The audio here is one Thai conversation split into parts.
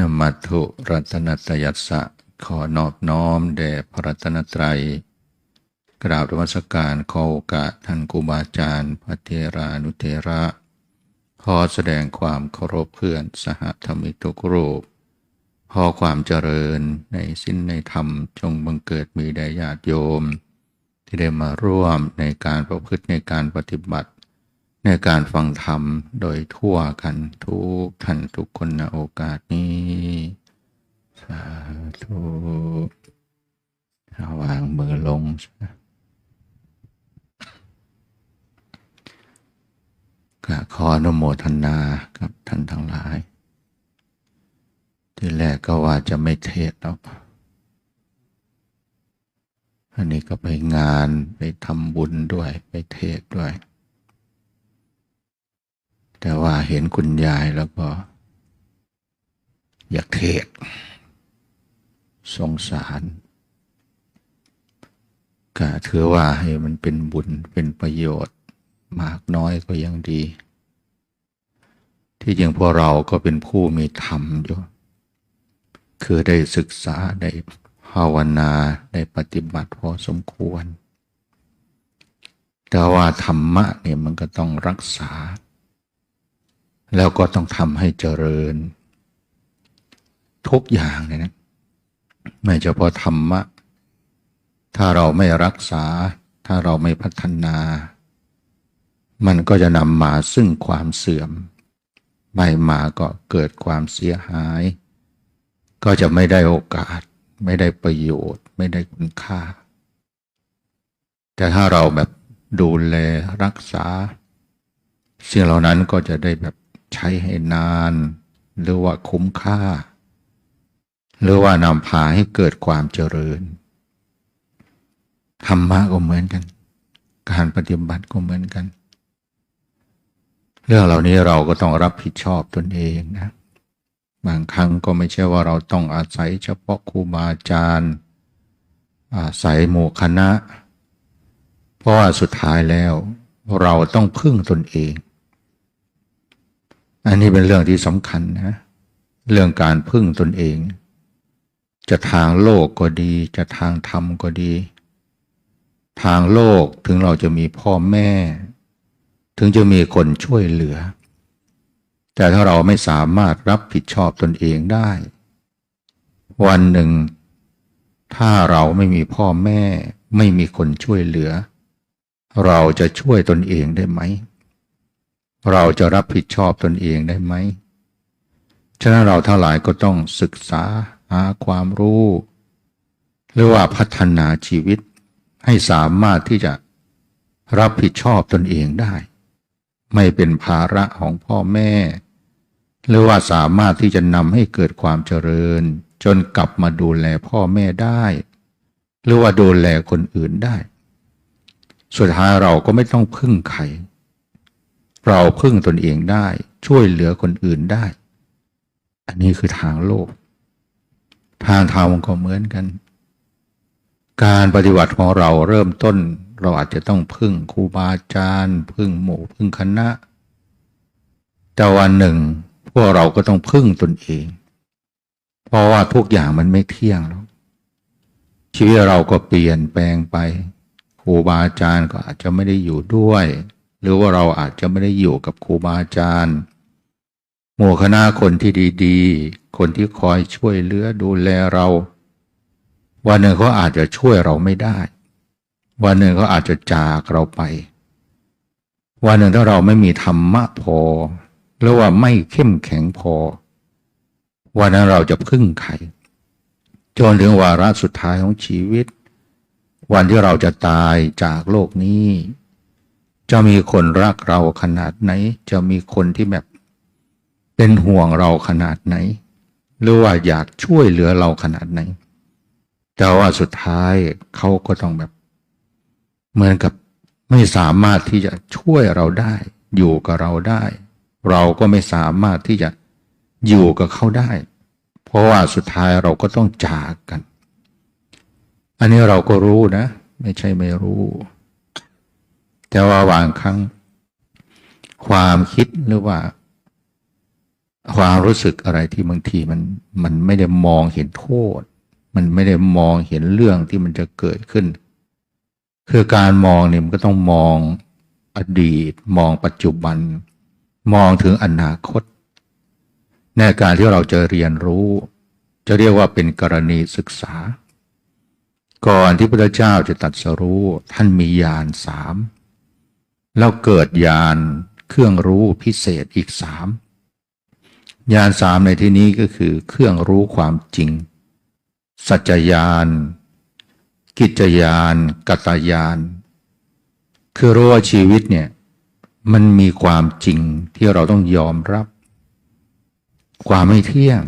นมัตถุรัตนตยัสสะขอนอบน้อมแด่พระรัตนตรัย กราบธรรมสการขอโอกาสท่านครูบาอาจารย์ พระเทรานุเทระ ขอแสดงความเคารพเพื่อนสหธรรมิกทุกรูป ขอความเจริญในสิ้นในธรรมจงบังเกิดมีแด่ญาติโยม ที่ได้มาร่วมในการประพฤติในการปฏิบัติ ในการฟังธรรมโดยทั่วกันทุกท่านทุกคนในโอกาสนี้ สาธุาวางมือลงก็ขออนุโมทนากับท่านทั้งหลาย ที่แรกก็ว่าจะไม่เทศแล้วอันนี้ก็ไปงานไปทำบุญด้วยไปเทศด้วย แต่ว่าเห็นคุณยายแล้วก็ อยากเทศ สงสารก็ถือว่าให้มันเป็นบุญเป็นประโยชน์ มากน้อยก็ยังดี ที่จริงพวกเราก็เป็นผู้มีธรรมอยู่คือได้ศึกษาได้ภาวนาได้ปฏิบัติพอสมควร แต่ว่าธรรมะเนี่ยมันก็ต้องรักษา แล้วก็ต้องทำให้เจริญ ทุกอย่างเลยนะไม่เฉพาะธรรมะ ถ้าเราไม่รักษา ถ้าเราไม่พัฒนา มันก็จะนำมาซึ่งความเสื่อม ไม่มาก็เกิดความเสียหาย ก็จะไม่ได้โอกาส ไม่ได้ประโยชน์ ไม่ได้คุณค่า แต่ถ้าเราแบบดูแลรักษาสิ่งเหล่านั้นก็จะได้แบบ ใช้ให้นาน หรือว่าคุ้มค่า หรือว่านำพาให้เกิดความเจริญธรรมะก็เหมือนกัน การปฏิบัติก็เหมือนกัน เรื่องเหล่านี้เราก็ต้องรับผิดชอบตนเองนะ บางครั้งก็ไม่ใช่ว่าเราต้องอาศัยเฉพาะครูบาอาจารย์ อาศัยหมู่คณะ เพราะว่าสุดท้ายแล้วเราต้องพึ่งตนเอง อันนี้เป็นเรื่องที่สำคัญนะ เรื่องการพึ่งตนเอง จะทางโลกก็ดี จะทางธรรมก็ดี ทางโลกถึงเราจะมีพ่อแม่ ถึงจะมีคนช่วยเหลือ แต่ถ้าเราไม่สามารถรับผิดชอบตนเองได้ วันหนึ่ง ถ้าเราไม่มีพ่อแม่ ไม่มีคนช่วยเหลือ เราจะช่วยตนเองได้ไหม เราจะรับผิดชอบตนเองได้ไหม ฉะนั้นเราทั้งหลายก็ต้องศึกษาหาความรู้ หรือว่าพัฒนาชีวิตให้สามารถที่จะรับผิดชอบตนเองได้ ไม่เป็นภาระของพ่อแม่ หรือว่าสามารถที่จะนำให้เกิดความเจริญ จนกลับมาดูแลพ่อแม่ได้ หรือว่าดูแลคนอื่นได้ สุดท้ายเราก็ไม่ต้องพึ่งใคร เราพึ่งตนเองได้ ช่วยเหลือคนอื่นได้ อันนี้คือทางโลก ทางธรรมก็เหมือนกัน การปฏิบัติของเราเริ่มต้น เราอาจจะต้องพึ่งครูบาอาจารย์ พึ่งหมู่พึ่งคณะแต่วันหนึ่ง พวกเราก็ต้องพึ่งตนเอง เพราะว่าทุกอย่างมันไม่เที่ยงแล้วชีวิตเราก็เปลี่ยนแปลงไปครูบาอาจารย์ก็อาจจะไม่ได้อยู่ด้วย หรือว่าเราอาจจะไม่ได้อยู่กับครูบาอาจารย์หมู่คณะคนที่ดีๆ คนที่คอยช่วยเหลือดูแลเรา วันหนึ่งเขาอาจจะช่วยเราไม่ได้ วันหนึ่งเขาอาจจะจากเราไป วันหนึ่งถ้าเราไม่มีธรรมะพอ หรือว่าไม่เข้มแข็งพอ วันนั้นเราจะพึ่งใครจนถึงวาระสุดท้ายของชีวิต วันที่เราจะตายจากโลกนี้ จะมีคนรักเราขนาดไหน จะมีคนที่แบบเป็นห่วงเราขนาดไหน หรือว่าอยากช่วยเหลือเราขนาดไหน แต่ว่าสุดท้ายเขาก็ต้องแบบ เหมือนกับไม่สามารถที่จะช่วยเราได้ อยู่กับเราได้ เราก็ไม่สามารถที่จะอยู่กับเขาได้ เพราะว่าสุดท้ายเราก็ต้องจากกัน อันนี้เราก็รู้นะ ไม่ใช่ไม่รู้ แต่ว่าบางครั้ง ความคิดหรือว่า ความรู้สึกอะไรที่บางทีมันมันไม่ได้มองเห็นโทษ มันไม่ได้มองเห็นเรื่องที่มันจะเกิดขึ้น คือการมองเนี่ยมันก็ต้องมองอดีต มองปัจจุบัน มองถึงอนาคต ในการที่เราจะเรียนรู้ จะเรียกว่าเป็นกรณีศึกษา ก่อนที่พระเจ้าจะตัดสรู้ท่านมีญาณสาม แล้วเกิดญาณเครื่องรู้พิเศษอีกสามญาณสามในที่นี้ก็คือเครื่องรู้ความจริง สัจจญาณ กิจญาณกตญาณคือรู้ว่าชีวิตเนี่ยมันมีความจริงที่เราต้องยอมรับ ความไม่เที่ยง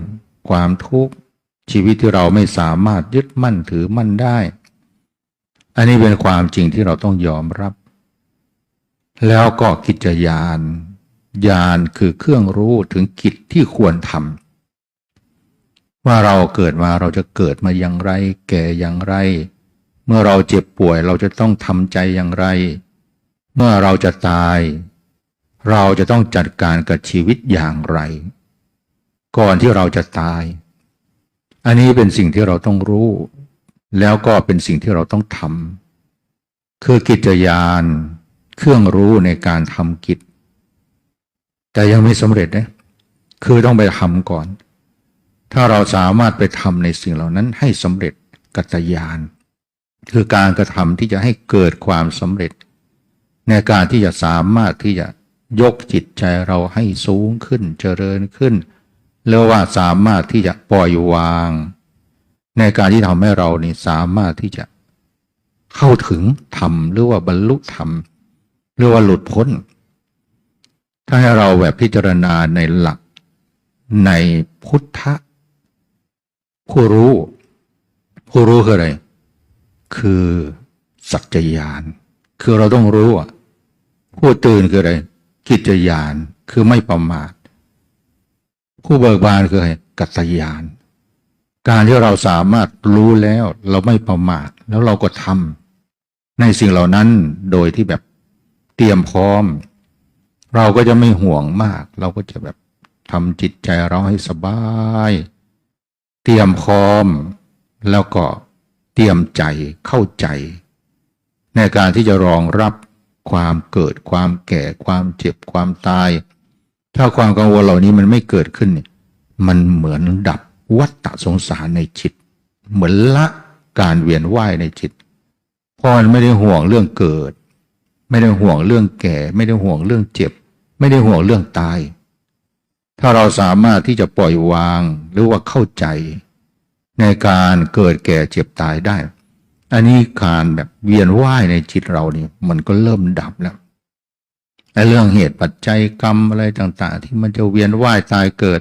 ความทุกข์ชีวิตที่เราไม่สามารถยึดมั่นถือมั่นได้ อันนี้เป็นความจริงที่เราต้องยอมรับ แล้วก็กิจญาณญาณคือเครื่องรู้ถึงกิจที่ควรทำว่าเราเกิดมาเราจะเกิดมาอย่างไร แก่อย่างไร เมื่อเราเจ็บป่วยเราจะต้องทำใจอย่างไร เมื่อเราจะตาย เราจะต้องจัดการกับชีวิตอย่างไร ก่อนที่เราจะตาย อันนี้เป็นสิ่งที่เราต้องรู้ แล้วก็เป็นสิ่งที่เราต้องทำคือกิจยาน เครื่องรู้ในการทำกิจ แต่ยังไม่สำเร็จนะคือต้องไปทำก่อน ถ้าเราสามารถไปทำในสิ่งเหล่านั้นให้สำเร็จกัตยาน คือการกระทำที่จะให้เกิดความสำเร็จ ในการที่จะสามารถที่จะยกจิตใจเราให้สูงขึ้นเจริญขึ้นเรียกว่าสามารถที่จะปล่อยวาง ในการที่ทำให้เรานี่สามารถที่จะเข้าถึงธรรมหรือว่าบรรลุธรรม หรือว่าหลุดพ้น ถ้าให้เราแบบพิจารณาในหลักในพุทธผู้รู้ ผู้รู้คืออะไร คือสัจจญาณคือเราต้องรู้อะผู้ตื่นคืออะไร กิจญาณคือไม่ประมาท ผู้เบิกบานคืออะไรกัตยาน การที่เราสามารถรู้แล้ว เราไม่ประมาท แล้วเราก็ทำในสิ่งเหล่านั้นโดยที่แบบ เตรียมพร้อม เราก็จะไม่ห่วงมาก เราก็จะแบบทำจิตใจเราให้สบาย เตรียมพร้อม แล้วก็เตรียมใจเข้าใจ ในการที่จะรองรับความเกิดความแก่ความเจ็บความตาย ถ้าความกังวลเหล่านี้มันไม่เกิดขึ้น มันเหมือนดับวัฏฏะสงสารในจิต เหมือนละการเวียนว่ายในจิตพอมันไม่ได้ห่วงเรื่องเกิด ไม่ได้ห่วงเรื่องแก่ ไม่ได้ห่วงเรื่องเจ็บ ไม่ได้ห่วงเรื่องตาย ถ้าเราสามารถที่จะปล่อยวางหรือว่าเข้าใจ ในการเกิดแก่เจ็บตายได้ อันนี้การแบบเวียนว่ายในจิตเรานี่มันก็เริ่มดับแล้วไอ้เรื่องเหตุปัจจัยกรรมอะไรต่าง ๆ ที่มันจะเวียนว่ายตายเกิด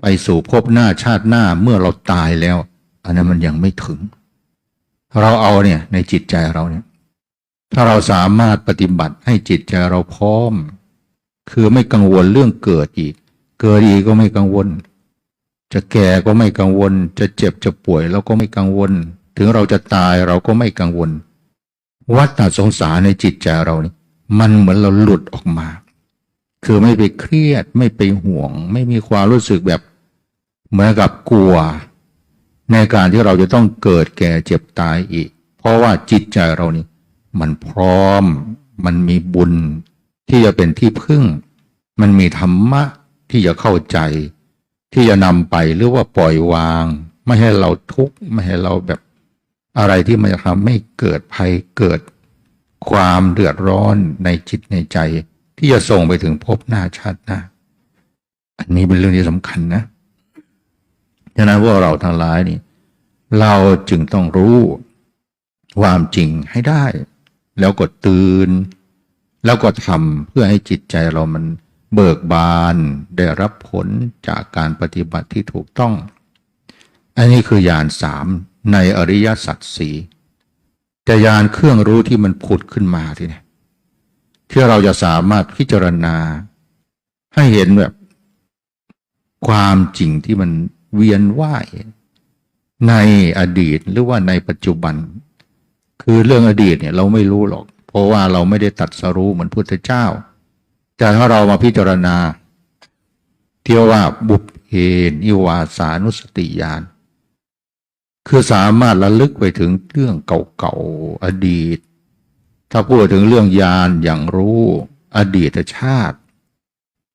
ไปสู่ภพหน้าชาติหน้าเมื่อเราตายแล้ว อันนั้นมันยังไม่ถึง เราเอาเนี่ยในจิตใจเราเนี่ย ถ้าเราสามารถปฏิบัติให้จิตใจเราพร้อม คือไม่กังวลเรื่องเกิดอีก เกิดอีกก็ไม่กังวล จะแก่ก็ไม่กังวล จะเจ็บจะป่วยเราก็ไม่กังวล ถึงเราจะตายเราก็ไม่กังวล วัฏสงสารในจิตใจเรานี่มันเหมือนเราหลุดออกมา คือไม่ไปเครียดไม่ไปห่วง ไม่มีความรู้สึกแบบเหมือนกับกลัว ในการที่เราจะต้องเกิดแก่เจ็บตายอีก เพราะว่าจิตใจเรานี่ มันพร้อม มันมีบุญที่จะเป็นที่พึ่ง มันมีธรรมะที่จะเข้าใจ ที่จะนำไปหรือว่าปล่อยวาง ไม่ให้เราทุกข์ไม่ให้เราแบบอะไรที่มันจะทำให้เกิดภัยเกิดความเดือดร้อนในจิตในใจ ที่จะส่งไปถึงภพหน้าชาติหน้า อันนี้เป็นเรื่องที่สำคัญนะฉะนั้นพวกเราทั้งหลายนี่ เราจึงต้องรู้ความจริงให้ได้ แล้วก็ตื่น แล้วก็ทำเพื่อให้จิตใจเรามันเบิกบานได้รับผลจากการปฏิบัติที่ถูกต้อง อันนี้คือยานสามในอริยสัจสี่แต่ยานเครื่องรู้ที่มันผุดขึ้นมาทีนี้ที่เราจะสามารถพิจารณาให้เห็นแบบความจริงที่มันเวียนว่ายในอดีตหรือว่าในปัจจุบัน คือเรื่องอดีตเนี่ยเราไม่รู้หรอก เพราะว่าเราไม่ได้ตัดสรู้เหมือนพุทธเจ้า แต่ถ้าเรามาพิจารณาเที่ยว่าบุพเพนิวาสานุสติญาณคือสามารถระลึกไปถึงเรื่องเก่าๆอดีต ถ้าพูดถึงเรื่องญาณอย่างรู้อดีตชาติ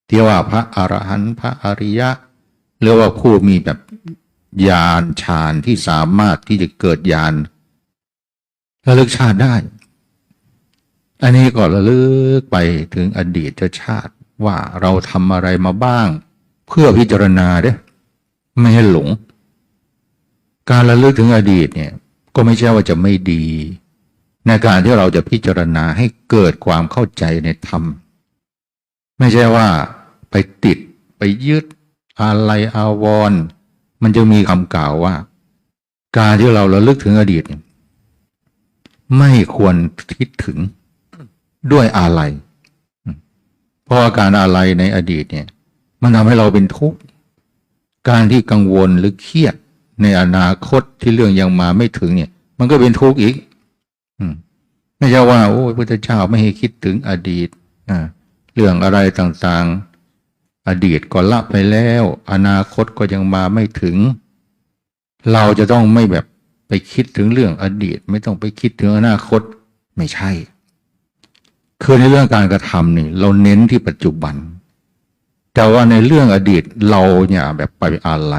ที่ว่าพระอรหันต์พระอริยะหรือว่าผู้มีแบบญาณฌานที่สามารถที่จะเกิดญาณ ระลึกชาติได้ อันนี้ก็ระลึกไปถึงอดีตชาติว่าเราทำอะไรมาบ้าง เพื่อพิจารณาเด้ไม่ให้หลง การระลึกถึงอดีตเนี่ย ก็ไม่ใช่ว่าจะไม่ดี ในการที่เราจะพิจารณาให้เกิดความเข้าใจในธรรม ไม่ใช่ว่าไปติดไปยึดอะไรอาวร มันจะมีคำกล่าวว่า การที่เราระลึกถึงอดีตเนี่ย ไม่ควรคิดถึงด้วยอะไรเพราะอาการอะไรในอดีตเนี่ย มันทำให้เราเป็นทุกข์การที่กังวลหรือเครียดในอนาคตที่เรื่องยังมาไม่ถึงเนี่ย มันก็เป็นทุกข์อีกไม่ใช่ว่า โอ้ยพระเจ้าไม่ให้คิดถึงอดีตเรื่องอะไรต่างๆ อดีตก็ละไปแล้ว อนาคตก็ยังมาไม่ถึง เราจะต้องไม่แบบ ไปคิดถึงเรื่องอดีต ไม่ต้องไปคิดถึงอนาคตไม่ใช่ คือในเรื่องการกระทำนี่เราเน้นที่ปัจจุบัน แต่ว่าในเรื่องอดีตเราเนี่ยแบบไปอะไร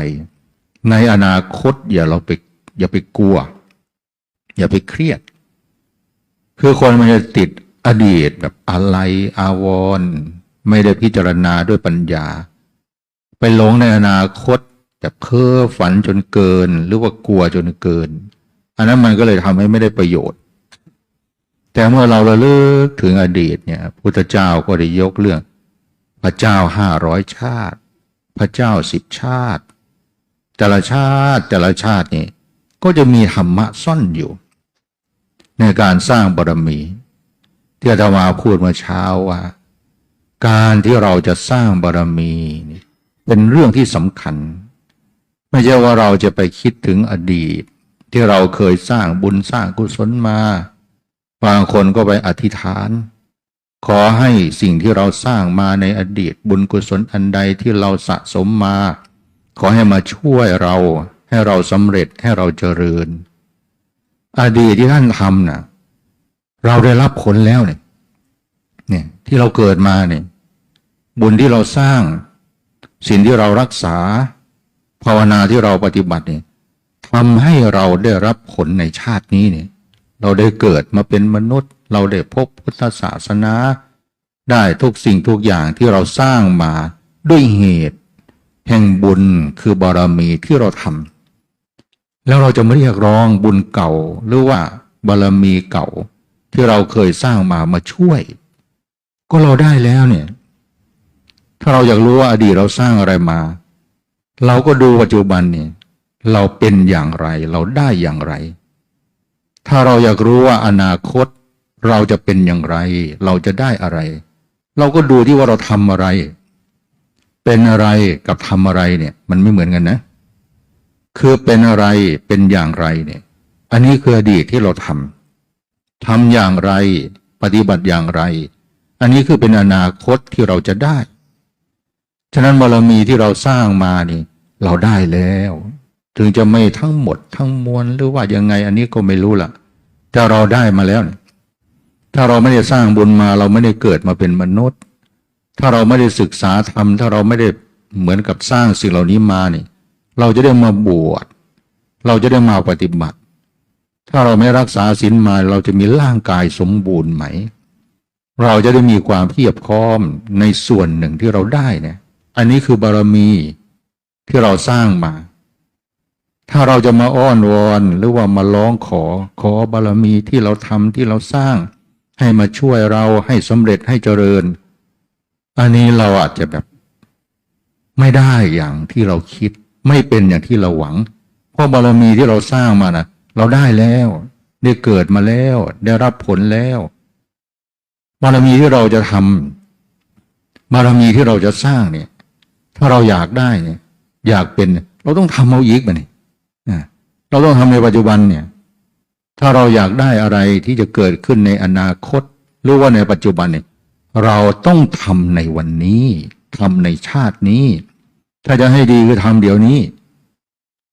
ในอนาคตอย่าเราไปอย่าไปกลัว อย่าไปเครียด คือคนมันจะติดอดีตแบบอะไรอาวร ไม่ได้พิจารณาด้วยปัญญา ไปหลงในอนาคต แต่เพ้อฝันจนเกิน หรือว่ากลัวจนเกิน อันนั้นมันก็เลยทำให้ไม่ได้ประโยชน์ แต่เมื่อเราระลึกถึงอดีตเนี่ยพุทธเจ้าก็ได้ยกเรื่อง พระเจ้าห้าร้อยชาติ พระเจ้าสิบชาติ แต่ละชาติแต่ละชาตินี่ก็จะมีธรรมะซ่อนอยู่ ในการสร้างบารมี ที่อาตมาพูดเมื่อเช้าว่า การที่เราจะสร้างบารมีนี่เป็นเรื่องที่สำคัญ ไม่ใช่ว่าเราจะไปคิดถึงอดีต ที่เราเคยสร้างบุญสร้างกุศลมาบางคนก็ไปอธิษฐาน ขอให้สิ่งที่เราสร้างมาในอดีต บุญกุศลอันใดที่เราสะสมมา ขอให้มาช่วยเราให้เราสำเร็จให้เราเจริญ อดีตที่ท่านทำน่ะ เราได้รับผลแล้วเนี่ยเนี่ยที่เราเกิดมาเนี่ยบุญที่เราสร้างสิ่งที่เรารักษา ภาวนาที่เราปฏิบัติเนี่ยทำให้เราได้รับผลในชาตินี้เนี่ย เราได้เกิดมาเป็นมนุษย์ เราได้พบพุทธศาสนา ได้ทุกสิ่งทุกอย่างที่เราสร้างมาด้วยเหตุ แห่งบุญคือบารมีที่เราทำแล้วเราจะไม่เรียกร้องบุญเก่าหรือว่าบารมีเก่า ที่เราเคยสร้างมามาช่วย ก็เราได้แล้วเนี่ย ถ้าเราอยากรู้ว่าอดีตเราสร้างอะไรมา เราก็ดูปัจจุบันเนี่ยเราเป็นอย่างไรเราได้อย่างไร ถ้าเราอยากรู้ว่าอนาคตเราจะเป็นอย่างไร เราจะได้อะไร เราก็ดูที่ว่าเราทำอะไร เป็นอะไรกับทำอะไรเนี่ย มันไม่เหมือนกันนะ คือเป็นอะไรเป็นอย่างไรเนี่ย อันนี้คืออดีตที่เราทำทำอย่างไร ปฏิบัติอย่างไร อันนี้คือเป็นอนาคตที่เราจะได้ ฉะนั้นบารมีที่เราสร้างมานี่ เราได้แล้ว ถึงจะไม่ทั้งหมดทั้งมวลหรือว่ายังไง อันนี้ก็ไม่รู้ละแต่เราได้มาแล้ว ถ้าเราไม่ได้สร้างบุญมาเราไม่ได้เกิดมาเป็นมนุษย์ ถ้าเราไม่ได้ศึกษาธรรมถ้าเราไม่ได้เหมือนกับสร้างสิ่งเหล่านี้มานี่ เราจะได้มาบวชเราจะได้มาปฏิบัติ ถ้าเราไม่รักษาศีลมาเราจะมีร่างกายสมบูรณ์ไหม เราจะได้มีความเพียบพร้อมในส่วนหนึ่งที่เราได้เนี่ย อันนี้คือบารมีที่เราสร้างมา ถ้าเราจะมาอ้อนวอนหรือว่ามาร้องขอขอบารมีที่เราทำที่เราสร้าง ให้มาช่วยเราให้สำเร็จให้เจริญ อันนี้เราอาจจะแบบไม่ได้อย่างที่เราคิด ไม่เป็นอย่างที่เราหวัง เพราะบารมีที่เราสร้างมานะเราได้แล้ว ได้เกิดมาแล้ว ได้รับผลแล้วบารมีที่เราจะทำบารมีที่เราจะสร้างเนี่ย ถ้าเราอยากได้เนี่ยอยากเป็น เราต้องทำเอาอีกมาเนี่ยเราต้องทำในปัจจุบันเนี่ย ถ้าเราอยากได้อะไรที่จะเกิดขึ้นในอนาคต หรือว่าในปัจจุบันเนี่ย เราต้องทำในวันนี้ทำในชาตินี้ ถ้าจะให้ดีคือทำเดี๋ยวนี้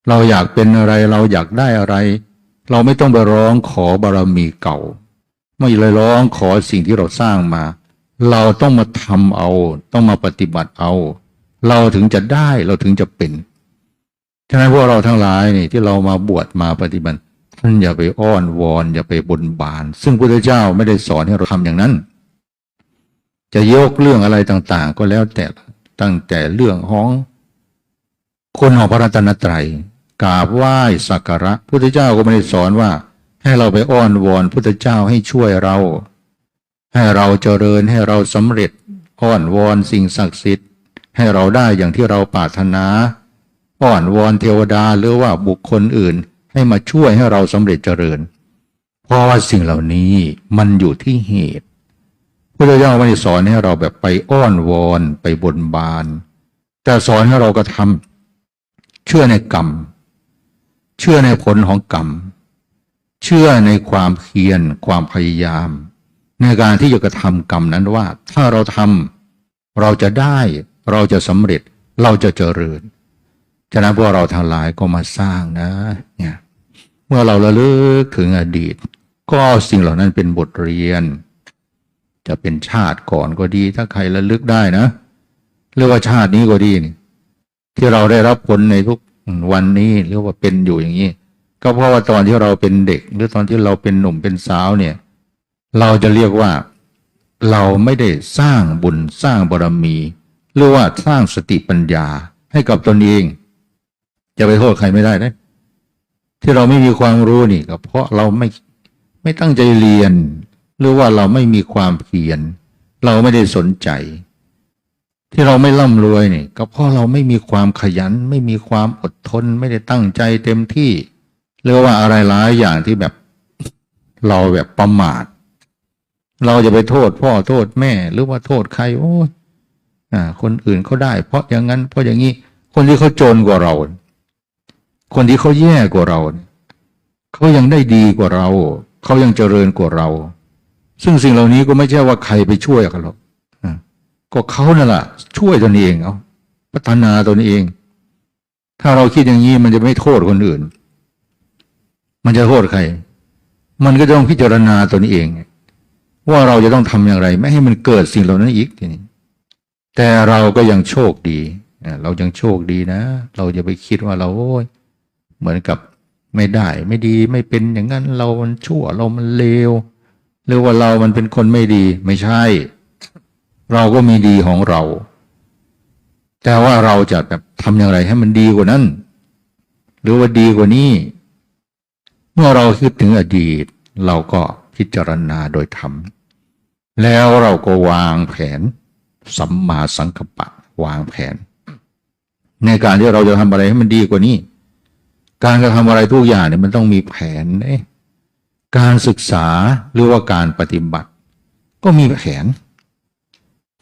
เราอยากเป็นอะไร เราอยากได้อะไร เราไม่ต้องไปร้องขอบารมีเก่า ไม่เลยร้องขอสิ่งที่เราสร้างมา เราต้องมาทำเอา ต้องมาปฏิบัติเอา เราถึงจะได้เราถึงจะเป็นฉะนั้นพวกเราทั้งหลายนี่ที่เรามาบวชมาปฏิบัติท่านอย่าไปอ้อนวอนอย่าไปบนบาน ซึ่งพระพุทธเจ้าไม่ได้สอนให้เราทำอย่างนั้น จะยกเรื่องอะไรต่างๆ ก็แล้วแต่ตั้งแต่เรื่องของคนของพระรัตนตรัยกราบไหว้สักการะพุทธเจ้าก็ไม่ได้สอนว่า ให้เราไปอ้อนวอนพุทธเจ้าให้ช่วยเรา ให้เราเจริญให้เราสำเร็จอ้อนวอนสิ่งศักดิ์สิทธิ์ ให้เราได้อย่างที่เราปรารถนาอ้อนวอนเทวดาหรือว่าบุคคลอื่น ให้มาช่วยให้เราสำเร็จเจริญ เพราะว่าสิ่งเหล่านี้มันอยู่ที่เหตุพุทธเจ้าไม่ได้สอนให้เราแบบไปอ้อนวอนไปบนบาน แต่สอนให้เรากระทำเชื่อในกรรม เชื่อในผลของกรรม เชื่อในความเพียรความพยายาม ในการที่จะกระทำกรรมนั้นว่า ถ้าเราทำเราจะได้ เราจะสำเร็จเราจะเจริญ ฉะนั้นพวกเราทั้งหลายก็มาสร้างนะเนี่ยเมื่อเราระลึกถึงอดีต ก็สิ่งเหล่านั้นเป็นบทเรียน จะเป็นชาติก่อนก็ดี ถ้าใครระลึกได้นะหรือว่าชาตินี้ก็ดีที่เราได้รับผลในทุกวันนี้หรือว่าเป็นอยู่อย่างนี้ก็เพราะว่าตอนที่เราเป็นเด็ก หรือตอนที่เราเป็นหนุ่มเป็นสาวเนี่ย เราจะเรียกว่าเราไม่ได้สร้างบุญสร้างบารมี หรือว่าสร้างสติปัญญาให้กับตนเอง จะไปโทษใครไม่ได้นะที่เราไม่มีความรู้นี่ก็เพราะเราไม่ไม่ตั้งใจเรียน หรือว่าเราไม่มีความเพียรเราไม่ได้สนใจ ที่เราไม่ร่ำรวยนี่ก็เพราะเราไม่มีความขยัน ไม่มีความอดทน ไม่ได้ตั้งใจเต็มที่หรือว่าอะไรหลายอย่างที่แบบเราแบบประมาท เราจะไปโทษพ่อโทษแม่หรือว่าโทษใครโอ้ คนอื่นเขาได้ เพราะอย่างนั้น เพราะอย่างนี้ คนที่เขาจนกว่าเรา คนที่เขาแย่กว่าเรา เขายังได้ดีกว่าเรา เขายังเจริญกว่าเรา ซึ่งสิ่งเหล่านี้ก็ไม่ใช่ว่าใครไปช่วยกันหรอกก็เขานั่นแหละช่วยตนเองเอาพัฒนาตนเอง ถ้าเราคิดอย่างนี้มันจะไม่โทษคนอื่น มันจะโทษใคร มันก็ต้องพิจารณาตนเอง ว่าเราจะต้องทำอย่างไร ไม่ให้มันเกิดสิ่งเหล่านั้นอีกทีนี้ แต่เราก็ยังโชคดี เรายังโชคดีนะ เราจะไปคิดว่าเราโอ้ยเหมือนกับไม่ได้ ไม่ดีไม่เป็นอย่างนั้นเรามันชั่วเรามันเลวหรือว่าเรามันเป็นคนไม่ดี ไม่ใช่ เราก็มีดีของเรา แต่ว่าเราจะแบบทำอย่างไรให้มันดีกว่านั้น หรือว่าดีกว่านี้ เมื่อเราคิดถึงอดีต เราก็พิจารณาโดยธรรมแล้วเราก็วางแผน สัมมาสังกัปปะวางแผน ในการที่เราจะทำอะไรให้มันดีกว่านี้ การกระทำอะไรทุกอย่างเนี่ยมันต้องมีแผนเอ๊ะการศึกษาหรือว่าการปฏิบัติ ก็มีแผน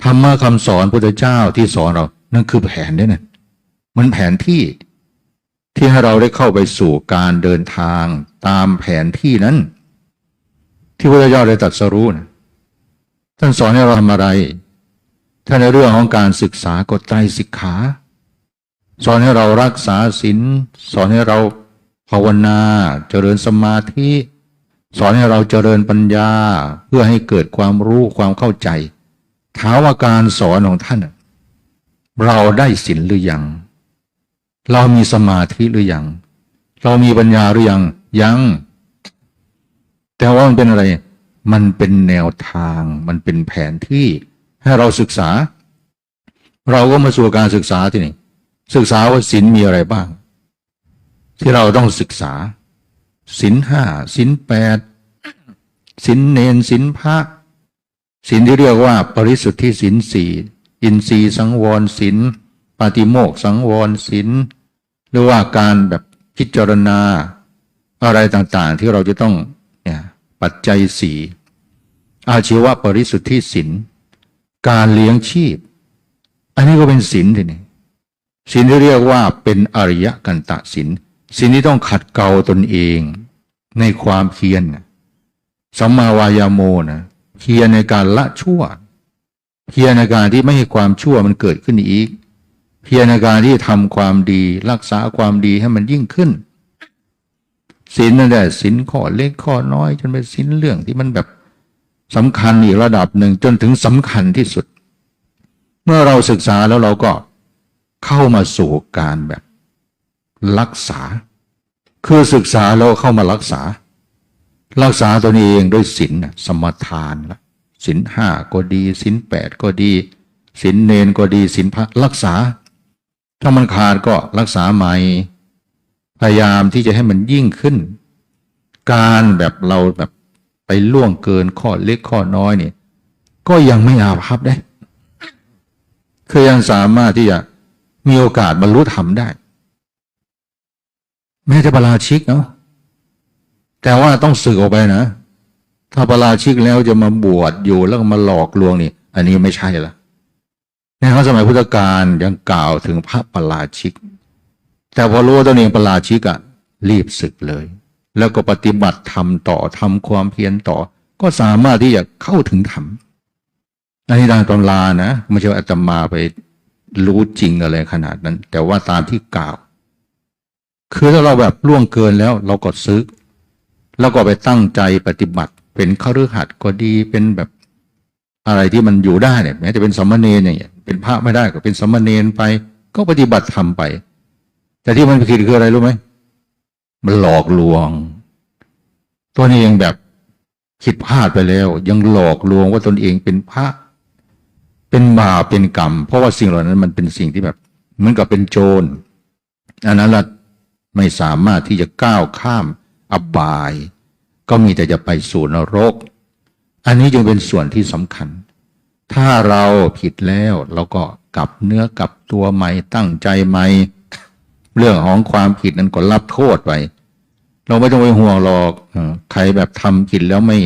ธรรมะคำสอนพุทธเจ้าที่สอนเรา นั่นคือแผนด้วยนะมันแผนที่ที่ให้เราได้เข้าไปสู่การเดินทางตามแผนที่นั้น ที่พระเจ้าได้ตรัสรู้นะท่านสอนให้เราทำอะไร ถ้าในเรื่องของการศึกษากฎไตรสิกขา สอนให้เรารักษาศีลสอนให้เราภาวนาเจริญสมาธิ สอนให้เราเจริญปัญญาเพื่อให้เกิดความรู้ความเข้าใจถามว่าการสอนของท่าน เราได้ศีลหรือยัง เรามีสมาธิหรือยัง เรามีปัญญาหรือยังยัง แต่ว่ามันเป็นอะไร มันเป็นแนวทาง มันเป็นแผนที่ ให้เราศึกษา เราก็มาสู่การศึกษาที่นี่ศึกษาว่าศีลมีอะไรบ้าง ที่เราต้องศึกษาศีลห้าศีลแปดศีลเนนศีลพระศีลที่เรียกว่า ปริสุทธิศีลสี่อินทรีย์สังวรศีลปาติโมกสังวรศีลหรือว่าการแบบพิจารณาอะไรต่างๆ ที่เราจะต้องเนี่ยปัจจัยสี่อาชีวะปริสุทธิศีล การเลี้ยงชีพ อันนี้ก็เป็นศีลทีนี้ศีลที่เรียกว่าเป็นอริยกันตะศีลศีลที่ต้องขัดเกลาตนเองในความเพียรสัมมาวายาโมนะเพียรในการละชั่ว เพียรในการที่ไม่ให้ความชั่วมันเกิดขึ้นอีก เพียรในการที่ทำความดีรักษาความดีให้มันยิ่งขึ้นศีลนั่นแหละศีลข้อเล็กข้อน้อย จนเป็นศีลเรื่องที่มันแบบ สำคัญอีกระดับหนึ่งจนถึงสำคัญที่สุด เมื่อเราศึกษาแล้วเราก็เข้ามาสู่การแบบ รักษา คือศึกษาแล้วเข้ามารักษา รักษาตัวเองด้วยศีลสมทานละศีลห้าก็ดีศีลแปดก็ดีศีลเนนก็ดีศีลพระรักษา ถ้ามันขาดก็รักษาใหม่พยายามที่จะให้มันยิ่งขึ้น การแบบเราแบบ ไปล่วงเกินข้อเล็กข้อน้อยนี่ก็ยังไม่อาภัพได้ คือยังสามารถที่จะมีโอกาสบรรลุธรรมได้ แม้จะประราชิกเนาะแต่ว่าต้องสึกออกไปนะ ถ้าประราชิกแล้วจะมาบวชอยู่แล้วมาหลอกลวงนี่ อันนี้ไม่ใช่ละในครั้งสมัยพุทธกาลยังกล่าวถึงพระประราชิก แต่พอรู้ว่าตัวเองประราชิกอะรีบศึกเลย แล้วก็ปฏิบัติธรรมต่อทำความเพียรต่อ ก็สามารถที่จะเข้าถึงธรรมอันนี้ทางตำรานะไม่ใช่ว่าอาตมาไปรู้จริงอะไรขนาดนั้น แต่ว่าตามที่กล่าว คือถ้าเราแบบล่วงเกินแล้วเราก็ซึกแล้วก็ไปตั้งใจปฏิบัติ เป็นข้ารือหัดก็ดีเป็นแบบอะไรที่มันอยู่ได้เนี่ยแม้จะเป็นสมณเณรอย่างเงี้ยเป็นพระไม่ได้ก็เป็นสมณเณรไป ก็ปฏิบัติทำไป แต่ที่มันผิดคืออะไรรู้ไหม มันหลอกลวง ตัวนี้ยังแบบคิดพลาดไปแล้ว ยังหลอกลวงว่าตนเองเป็นพระเป็นบาปเป็นกรรม เพราะว่าสิ่งเหล่านั้นมันเป็นสิ่งที่แบบเหมือนกับเป็นโจรอันนั้นละไม่สามารถที่จะก้าวข้ามอบาย ก็มีแต่จะไปสู่นรก อันนี้จึงเป็นส่วนที่สำคัญ ถ้าเราผิดแล้วเราก็กลับเนื้อกลับตัวใหม่ตั้งใจใหม่เรื่องของความผิดนั้นก็รับโทษไป เราไม่ต้องไปห่วงหรอกใครแบบทำผิดแล้วไม่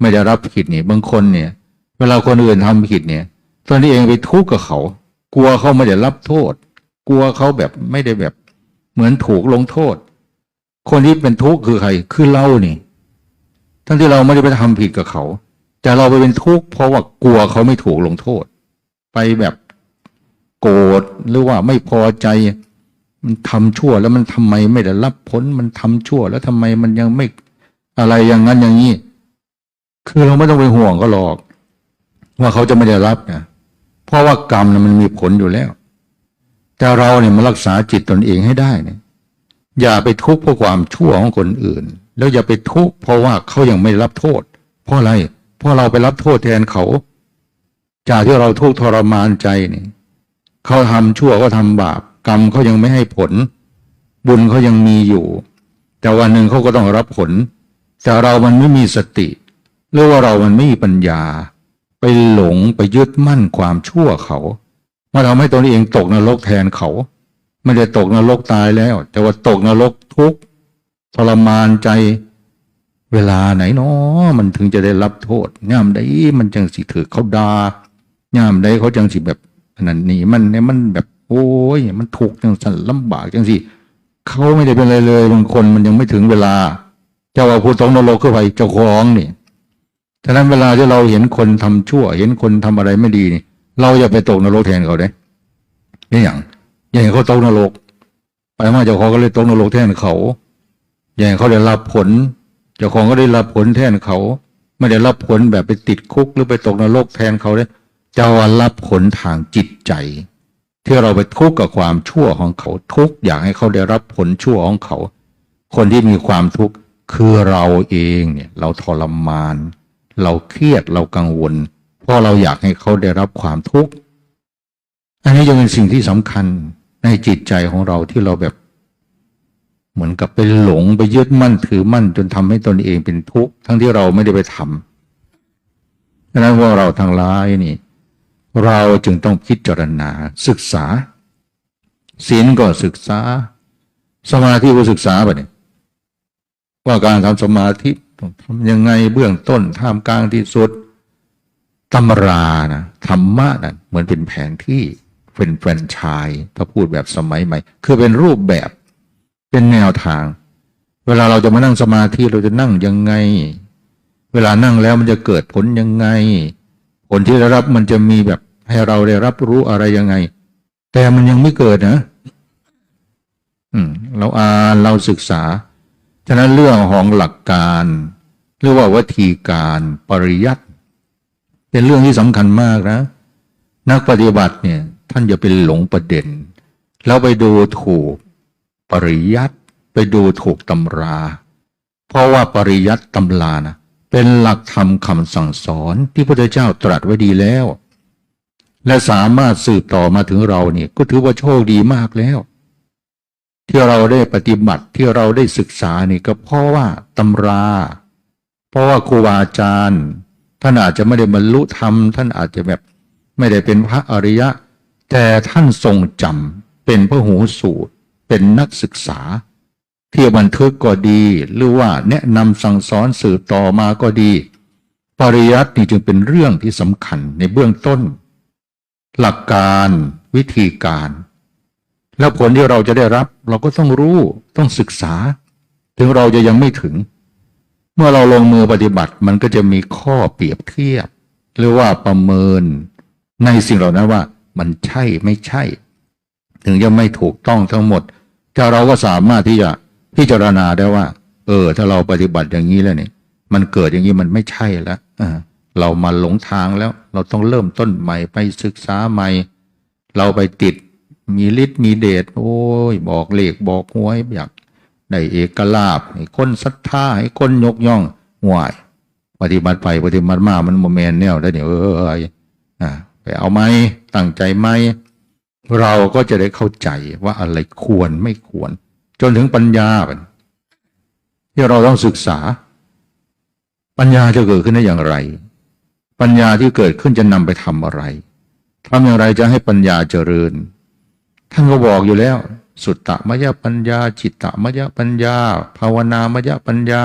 ไม่ได้รับผิดเนี่ยบางคนเนี่ย เวลาคนอื่นทำผิดเนี่ย ตอนนี้เองไปทุกข์กับเขา กลัวเขาไม่ได้รับโทษ กลัวเขาแบบไม่ได้แบบเหมือนถูกลงโทษ คนที่เป็นทุกข์คือใคร คือเรานี่ทั้งที่เราไม่ได้ไปทำผิดกับเขา แต่เราไปเป็นทุกข์เพราะว่ากลัวเขาไม่ถูกลงโทษ ไปแบบโกรธหรือว่าไม่พอใจ มันทำชั่วแล้วมันทำไมไม่ได้รับผล มันทำชั่ว แล้วทำไมมันยังไม่อะไรอย่างนั้นอย่างนี้ คือเราไม่ต้องไปห่วงเขาหรอก ว่าเขาจะไม่ได้รับนะเพราะว่ากรรมนะมันมีผลอยู่แล้ว แต่เราเนี่ยมารักษาจิตตนเองให้ได้เนี่ย อย่าไปทุกข์เพราะความชั่วของคนอื่น แล้วอย่าไปทุกข์เพราะว่าเขายังไม่รับโทษ เพราะอะไร เพราะเราไปรับโทษแทนเขา จากที่เราทุกข์ทรมานใจนี่เขาทำชั่วก็ทำบาป กรรมเขายังไม่ให้ผล บุญเขายังมีอยู่ แต่วันหนึ่งเขาก็ต้องรับผล แต่เรามันไม่มีสติ หรือว่าเรามันไม่มีปัญญา ไปหลงไปยึดมั่นความชั่วเขามาทำให้ตนเองตกนรกแทนเขาไม่ได้ตกนรกตายแล้ว แต่ว่าตกนรกทุกข์ทรมานใจ เวลาไหนเนาะมันถึงจะได้รับโทษย่ามใดมันจังสิถือเขาดาย่ามใดเขาจังสิแบบนั่นนี่มันเนี่ยมันแบบ โอ้ยมันถูกจังสันลำบากจังสิเขาไม่ได้เป็นอะไรเลยบางคนมันยังไม่ถึงเวลา เจ้าว่าผู้ตกนรกคือไปเจ้าของนี่ฉะนั้นเวลาที่เราเห็นคนทำชั่ว เห็นคนทำอะไรไม่ดีนี่ เราอย่าไปตกนรกแทนเขาเด้นี่อย่างอย่างเขาตกนรกไปมาเจ้าของก็เลยตกนรกแทนเขา อย่างเขาได้รับผล เจ้าของก็ได้รับผลแทนเขา ไม่ได้รับผลแบบไปติดคุกหรือไปตกนรกแทนเขาเลยเจ้าว่ารับผลทางจิตใจ ที่เราไปทุกข์กับความชั่วของเขาทุกข์อยากให้เขาได้รับผลชั่วของเขา คนที่มีความทุกข์คือเราเองเนี่ยเราทรมาน เราเครียดเรากังวล เพราะเราอยากให้เขาได้รับความทุกข์อันนี้ยังเป็นสิ่งที่สำคัญในจิตใจของเราที่เราแบบ เหมือนกับไปหลงไปยึดมั่นถือมั่นจนทำให้ตนเองเป็นทุกข์ทั้งที่เราไม่ได้ไปทำดังนั้นว่าเราทางร้ายนี่ เราจึงต้องพิจารณาศึกษาศีลก็ศึกษา สมาธิก็ศึกษาไปเนี่ยว่าการทำสมาธิต้องทำยังไงเบื้องต้นท่ามกลางที่สุดตำรานะธรรมะนะ่ะเหมือนเป็นแผนที่เป็นแฟรนไชส์ถ้าพูดแบบสมัยใหม่ คือเป็นรูปแบบเป็นแนวทาง เวลาเราจะมานั่งสมาธิเราจะนั่งยังไง เวลานั่งแล้วมันจะเกิดผลยังไง ผลที่ได้รับมันจะมีแบบให้เราได้รับรู้อะไรยังไง แต่มันยังไม่เกิดนะอืมเราอ่านเราศึกษา ฉะนั้นเรื่องของหลักการหรือว่าวิธีการปริยัติเป็นเรื่องที่สำคัญมากนะ นักปฏิบัติเนี่ย ท่านจะเป็นหลงประเด็น แล้วไปดูถูกปริยัติไปดูถูกตำรา เพราะว่าปริยัติตำรานะ เป็นหลักธรรมคำสั่งสอนที่พระเจ้าตรัสไว้ดีแล้ว และสามารถสืบต่อมาถึงเราเนี่ยก็ถือว่าโชคดีมากแล้ว ที่เราได้ปฏิบัติที่เราได้ศึกษานี่ก็เพราะว่าตำรา เพราะว่าครูบาอาจารย์ ท่านอาจจะไม่ได้บรรลุธรรม ท่านอาจจะแบบไม่ได้เป็นพระอริยะ แต่ท่านทรงจำเป็นพระหูสูตร เป็นนักศึกษา ที่บันทึกก็ดี หรือว่าแนะนำสั่งสอนสืบต่อมาก็ดี ปริยัตินี่จึงเป็นเรื่องที่สำคัญในเบื้องต้น หลักการวิธีการ แล้วผลที่เราจะได้รับ เราก็ต้องรู้ต้องศึกษา ถึงเราจะยังไม่ถึง เมื่อเราลงมือปฏิบัติมันก็จะมีข้อเปรียบเทียบ หรือว่าประเมินในสิ่งเหล่านั้นว่า มันใช่ไม่ใช่ ถึงจะไม่ถูกต้องทั้งหมดแต่เราก็สามารถที่จะ พิจารณาได้ว่า เออ ถ้าเราปฏิบัติอย่างนี้แล้วเนี่ย มันเกิดอย่างนี้มันไม่ใช่แล้วอ่าเรามาหลงทางแล้ว เราต้องเริ่มต้นใหม่ไปศึกษาใหม่ เราไปติดมีฤทธิ์มีเดชโอ้ย บอกเลขบอกหวยอยากได้เอกลาภให้คนศรัทธาให้คนยกย่องห่วยปฏิบัติไปปฏิบัติมามันโมเมนแนวได้เนี่ยเออเอออ่าไปเอาไหมตั้งใจไหมเราก็จะได้เข้าใจว่าอะไรควรไม่ควร จนถึงปัญญาป็นที่เราต้องศึกษา ปัญญาจะเกิดขึ้นได้อย่างไร ปัญญาที่เกิดขึ้นจะนำไปทำอะไรทำอย่างไรจะให้ปัญญาเจริญ ท่านก็บอกอยู่แล้ว สุตตมยปัญญา จิตตมยปัญญา ภาวนามยปัญญา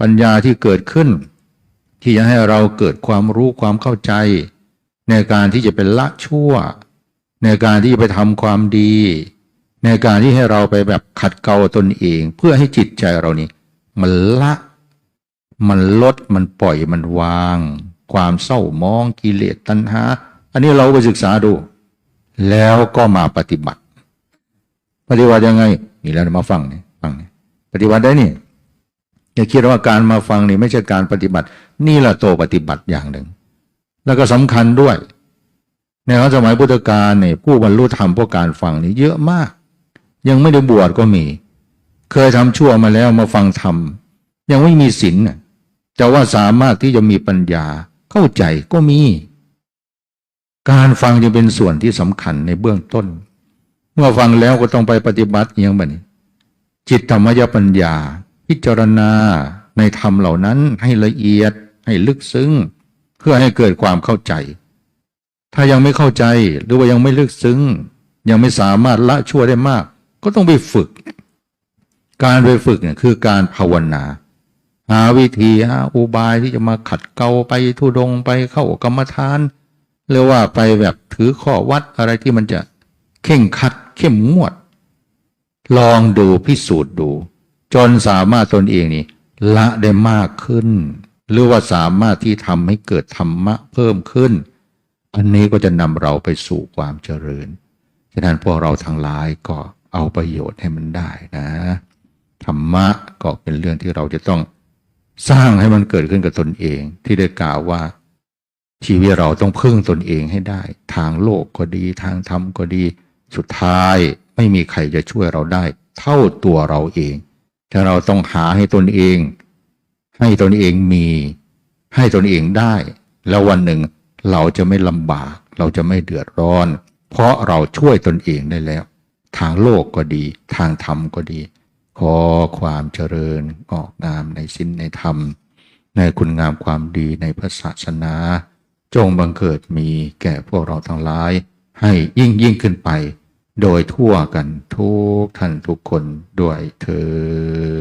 ปัญญาที่เกิดขึ้น ที่จะให้เราเกิดความรู้ความเข้าใจ ในการที่จะเป็นละชั่ว ในการที่จะไปทำความดี ในการที่ให้เราไปแบบขัดเกลาตนเอง เพื่อให้จิตใจเรานี่ มันละ มันลดมันปล่อยมันวาง ความเศร้ามองกิเลสตัณหา อันนี้เราไปศึกษาดู แล้วก็มาปฏิบัติ ปฏิบัติยังไงนี่แล้วมาฟังนี่ฟังนี่ปฏิบัติได้นี่อย่าคิดว่าการมาฟังนี่ไม่ใช่การปฏิบัติ นี่แหละโตปฏิบัติอย่างหนึ่ง แล้วก็สำคัญด้วย ในสมัยพุทธกาลเนี่ยผู้บรรลุธรรมเพราะการฟังนี่เยอะมาก ยังไม่ได้บวชก็มี เคยทำชั่วมาแล้วมาฟังธรรม ยังไม่มีศีลน่ะแต่ว่าสามารถที่จะมีปัญญาเข้าใจก็มี การฟังจะเป็นส่วนที่สำคัญในเบื้องต้น เมื่อฟังแล้วก็ต้องไปปฏิบัติอย่างบัดนี้จิตธรรมยปัญญา พิจารณาในธรรมเหล่านั้นให้ละเอียดให้ลึกซึ้ง เพื่อให้เกิดความเข้าใจ ถ้ายังไม่เข้าใจหรือว่ายังไม่ลึกซึ้ง ยังไม่สามารถละชั่วได้มาก ก็ต้องไปฝึก การไปฝึกเนี่ยคือการภาวนา หาวิธีหาอุบายที่จะมาขัดเกลาไปทุดงไปเข้ากรรมฐานหรือว่าไปแบบถือข้อวัดอะไรที่มันจะเข่งขัดเข้มงวด ลองดูพิสูจน์ดู จนสามารถตนเองนี่ละได้มากขึ้น หรือว่าสามารถที่ทำให้เกิดธรรมะเพิ่มขึ้น อันนี้ก็จะนำเราไปสู่ความเจริญ ฉะนั้นพวกเราทั้งหลายก็ เอาประโยชน์ให้มันได้นะธรรมะก็เป็นเรื่องที่เราจะต้องสร้างให้มันเกิดขึ้นกับตนเอง ที่ได้กล่าวว่าชีวิตเราต้องพึ่งตนเองให้ได้ ทางโลกก็ดี ทางธรรมก็ดี สุดท้ายไม่มีใครจะช่วยเราได้ เท่าตัวเราเองแต่เราต้องหาให้ตนเอง ให้ตนเองมี ให้ตนเองได้ แล้ววันหนึ่งเราจะไม่ลำบาก เราจะไม่เดือดร้อน เพราะเราช่วยตนเองได้แล้ว ทางโลกก็ดี ทางธรรมก็ดี ขอความเจริญออกงามในสิ้นในธรรม ในคุณงามความดีในพระศาสนา จงบังเกิดมีแก่พวกเราทั้งหลาย ให้ยิ่งยิ่งขึ้นไป โดยทั่วกันทุกท่านทุกคนด้วยเธอ